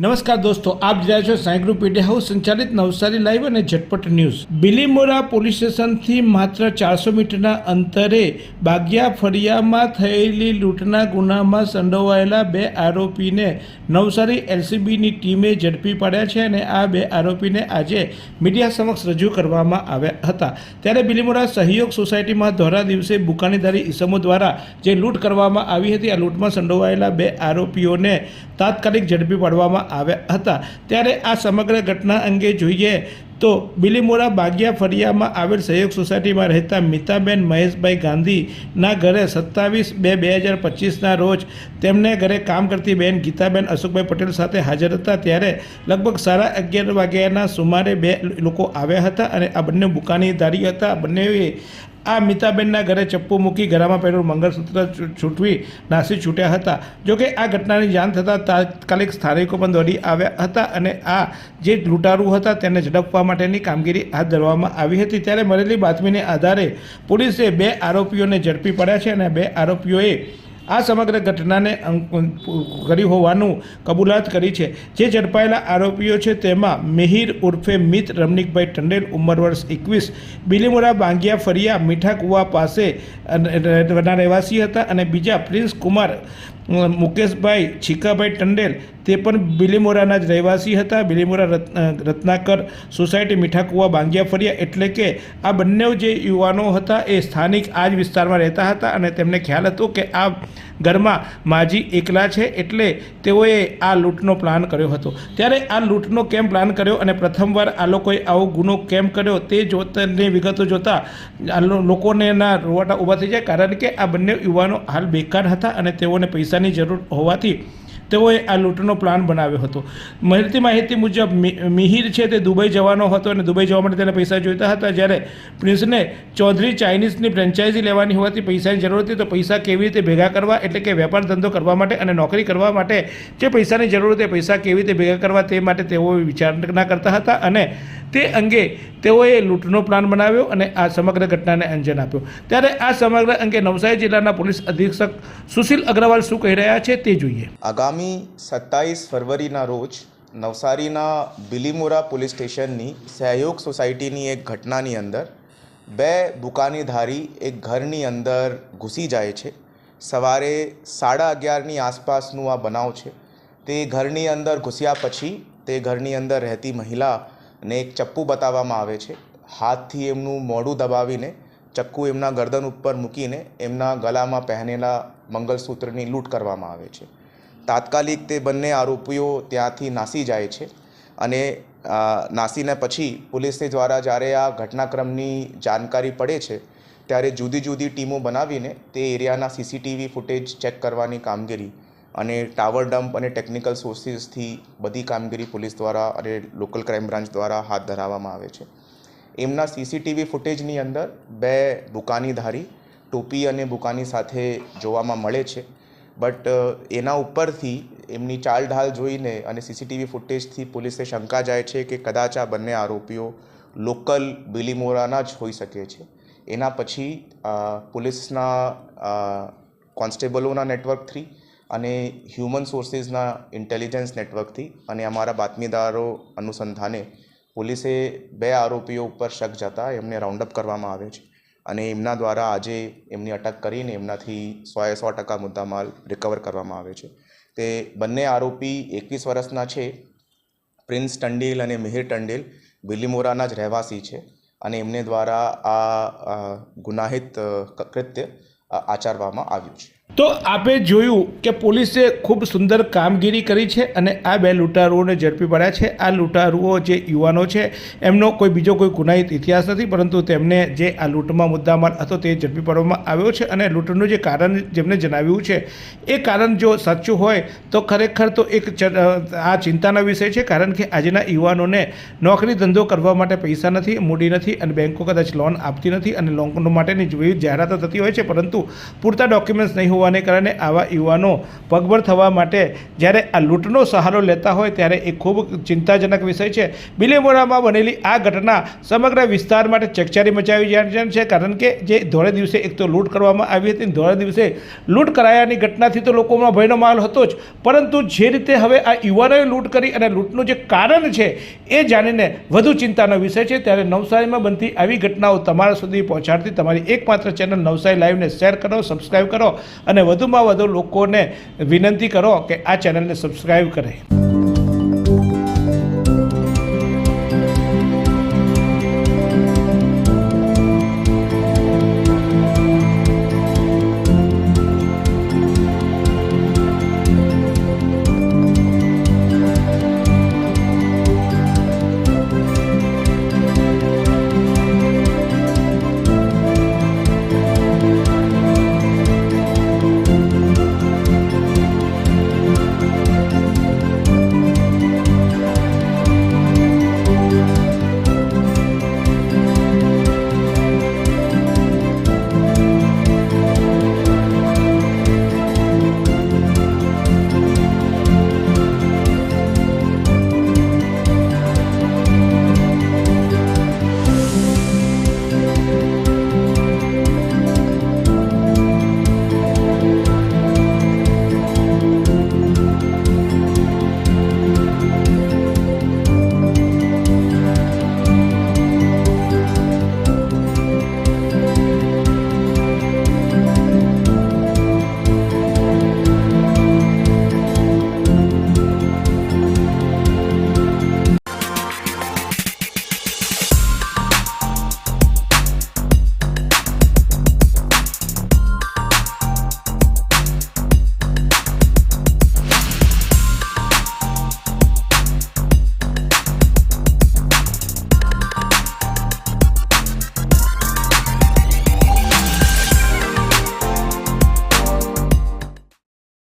નમસ્કાર દોસ્તો, આપ જોયા છો સાઈ ગ્રુપ હાઉસ, સંચાલિત નવસારી લાઈવ અને ઝટપટ ન્યૂઝ. બિલીમોરા પોલીસ સ્ટેશનથી માત્ર ચારસો મીટરના અંતરે બાગિયા ફળિયામાં થયેલી લૂંટના ગુનામાં સંડોવાયેલા બે આરોપીને નવસારી એલસીબીની ટીમે ઝડપી પાડ્યા છે અને આ બે આરોપીને આજે મીડિયા સમક્ષ રજૂ કરવામાં આવ્યા હતા. ત્યારે બિલીમોરા સહયોગ સોસાયટીમાં ધોરા દિવસે બુકાનીધારી ઇસમો દ્વારા જે લૂંટ કરવામાં આવી હતી, આ લૂંટમાં સંડોવાયેલા બે આરોપીઓને તાત્કાલિક ઝડપી પાડવામાં આવ્યા હતા. ત્યારે આ સમગ્ર ઘટના અંગે જોઈએ તો બિલીમોરા બાગિયા ફળિયામાં આવેલ સહયોગ સોસાયટીમાં રહેતા મિતાબેન મહેશભાઈ ગાંધીના ઘરે સત્તાવીસ બે બે હજાર પચીસના રોજ તેમને ઘરે કામ કરતી બેન ગીતાબેન અશોકભાઈ પટેલ સાથે હાજર હતા. ત્યારે લગભગ સાડા અગિયાર વાગ્યાના સુમારે બે લોકો આવ્યા હતા અને આ બંને બુકાનીદારી હતા. બંનેએ આ મિતાબેનના ઘરે ચપ્પુ મૂકી ઘરામાં પહેરેલું મંગળસૂત્ર છૂટવી નાસી છૂટ્યા હતા. જોકે આ ઘટનાની જાણ થતાં તાત્કાલિક સ્થાનિકો પણ દોડી આવ્યા હતા અને આ જે લૂંટારૂ હતા તેને ઝડપવા માટેની કામગીરી હાથ ધરવામાં આવી હતી. ત્યારે મળેલી બાતમીને આધારે પોલીસે બે આરોપીઓને ઝડપી પડ્યા છે અને બે આરોપીઓએ આ સમગ્ર ઘટનાને કરી હોવાનું કબૂલાત કરી છે. જે ઝડપાયેલા આરોપીઓ છે તેમાં મિહિર ઉર્ફે મિત રમણીકભાઈ ટંડેલ ઉંમર વર્ષ એકવીસ, બિલીમોરા બાંગિયા ફરિયા મીઠા કુવા પાસે રહેવાસી હતા અને બીજા પ્રિન્સ કુમાર મુકેશભાઈ, છીકાભાઈ ટંડેલ તે પણ બિલીમોરાના જ રહેવાસી હતા. બિલીમોરા રત્ન રત્નાકર સોસાયટી મીઠા કુવા બાંગિયા ફરિયા એટલે કે આ બંને જે યુવાનો હતા એ સ્થાનિક આ જ વિસ્તારમાં રહેતા હતા અને તેમને ખ્યાલ હતો કે આ ઘરમાં માજી એકલા છે એટલે તેઓએ આ લૂંટનો પ્લાન કર્યો હતો. ત્યારે આ લૂંટનો કેમ પ્લાન કર્યો અને પ્રથમવાર આ લોકોએ આવો ગુનો કેમ કર્યો તે જોતાની વિગતો જોતાં લોકોને એના રોવાટા ઊભા થઈ જાય કારણ કે આ બંને યુવાનો હાલ બેકાર હતા અને તેઓને પૈસાની જરૂર હોવાથી તેઓએ આ લૂંટનો પ્લાન બનાવ્યો હતો. મળતી માહિતી મુજબ મિહિર છે તે દુબઈ જવાનો હતો અને દુબઈ જવા માટે તેને પૈસા જોઈતા હતા. જ્યારે પ્રિન્સને ચૌધરી ચાઇનીઝની ફ્રેન્ચાઇઝી લેવાની હોવાથી પૈસાની જરૂર હતી, તો પૈસા કેવી રીતે ભેગા કરવા એટલે કે વેપાર ધંધો કરવા માટે અને નોકરી કરવા માટે, જે પૈસાની જરૂર હતી પૈસા કેવી રીતે ભેગા કરવા તે માટે તેઓ વિચારણા કરતા હતા અને તે અંગે તેઓએ લૂંટનો પ્લાન બનાવ્યો અને આ સમગ્ર ઘટનાને અંજન આપ્યો. ત્યારે આ સમગ્ર અંગે નવસારી જિલ્લાના પોલીસ અધિક્ષક સુશીલ અગ્રવાલ શું કહી રહ્યા છે તે જોઈએ. આગામી સત્તાવીસ ફરવરીના રોજ નવસારીના બિલીમોરા પોલીસ સ્ટેશનની સહયોગ સોસાયટીની એક ઘટનાની અંદર બે બુકાનીધારી એક ઘરની અંદર ઘૂસી જાય છે. સવારે સાડા અગિયારની આસપાસનું આ બનાવ છે. તે ઘરની અંદર ઘૂસ્યા પછી તે ઘરની અંદર રહેતી મહિલાને એક ચપ્પુ બતાવવામાં આવે છે. હાથથી એમનું મોઢું દબાવીને ચક્કુ એમના ગરદન ઉપર મૂકીને એમના ગળામાં પહેરેલા મંગલસૂત્રની લૂંટ કરવામાં આવે છે. તાત્કાલિક તે બંને આરોપીઓ ત્યાંથી નાસી જાય છે અને નાસીને પછી પોલીસની દ્વારા જ્યારે આ ઘટનાક્રમની જાણકારી પડે છે, ત્યારે જુદી જુદી ટીમો બનાવીને તે એરિયાના સીસીટીવી ફૂટેજ ચેક કરવાની કામગીરી અને ટાવર ડમ્પ અને ટેકનિકલ સોર્સિસથી બધી કામગીરી પોલીસ દ્વારા અને લોકલ ક્રાઇમ બ્રાન્ચ દ્વારા હાથ ધરાવવામાં આવે છે. એમના સીસીટીવી ફૂટેજની અંદર બે બુકાનીધારી ટોપી અને બુકાની સાથે જોવામાં મળે છે. બટ એના ઉપરથી એમની ચાલ ઢાલ જોઈને અને સીસીટીવી ફૂટેજથી પોલીસે શંકા જાય છે કે કદાચ આ બંને આરોપીઓ લોકલ બિલીમોરાના જ હોઈ શકે છે. એના પછી પોલીસના કોન્સ્ટેબલોના નેટવર્ક નેટવર્કથી અને હ્યુમન સોર્સિસના ઇન્ટેલિજન્સ નેટવર્કથી અને અમારા બાતમીદારો અનુસંધાને પોલીસે બે આરોપીઓ ઉપર શક જતા એમને રાઉન્ડઅપ કરવામાં આવે છે. અને એમના દ્વારા આજે એમની અટક કરીને એમનાથી સોએ સો ટકા મુદ્દામાલ રિકવર કરવામાં આવે છે. તે બંને આરોપી એકવીસ વર્ષના છે. પ્રિન્સ ટંડેલ અને મિહિર ટંડેલ બિલીમોરાના જ રહેવાસી છે અને એમને દ્વારા આ ગુનાહિત કૃત્ય આચરવામાં આવ્યું છે. તો આપે જોયું કે પોલીસે ખૂબ સુંદર કામગીરી કરી છે અને આ બે લૂંટારુઓને ઝડપી પડ્યા છે. આ લૂંટારુઓ જે યુવાનો છે, એમનો કોઈ બીજો કોઈ ગુનાહિત ઇતિહાસ નથી, પરંતુ તેમને જે આ લૂંટમાં મુદ્દામાલ હતો તે ઝડપી પાડવામાં આવ્યો છે અને લૂંટનું જે કારણ જેમને જણાવ્યું છે, એ કારણ જો સાચું હોય તો ખરેખર તો એક આ ચિંતાનો વિષય છે, કારણ કે આજના યુવાનોને નોકરી ધંધો કરવા માટે પૈસા નથી, મૂડી નથી અને બેંકો કદાચ લોન આપતી નથી અને લોન માટેની વિવિધ જાહેરાતો થતી હોય છે, પરંતુ પૂરતા ડોક્યુમેન્ટ્સ નહીં હોવા હોવાને કારણે આવા યુવાનો પગભર થવા માટે જ્યારે આ લૂંટનો સહારો લેતા હોય ત્યારે એ ખૂબ ચિંતાજનક વિષય છે. બિલીમોરામાં બનેલી આ ઘટના સમગ્ર વિસ્તાર માટે ચકચારી મચાવી જાય છે કારણ કે જે ધોળે દિવસે એક તો લૂંટ કરવામાં આવી હતી ધોળે દિવસે લૂંટ કરાયાની ઘટનાથી તો લોકોમાં ભયનો માહોલ હતો જ. પરંતુ જે રીતે હવે આ યુવાનોએ લૂંટ કરી અને લૂંટનું જે કારણ છે એ જાણીને વધુ ચિંતાનો વિષય છે. ત્યારે નવસારીમાં બનતી આવી ઘટનાઓ તમારા સુધી પહોંચાડતી તમારી એકમાત્ર ચેનલ નવસારી લાઈવને શેર કરો સબસ્ક્રાઈબ કરો અને વધુમાં વધુ લોકોને વિનંતી કરો કે આ ચેનલને સબસ્ક્રાઈબ કરે.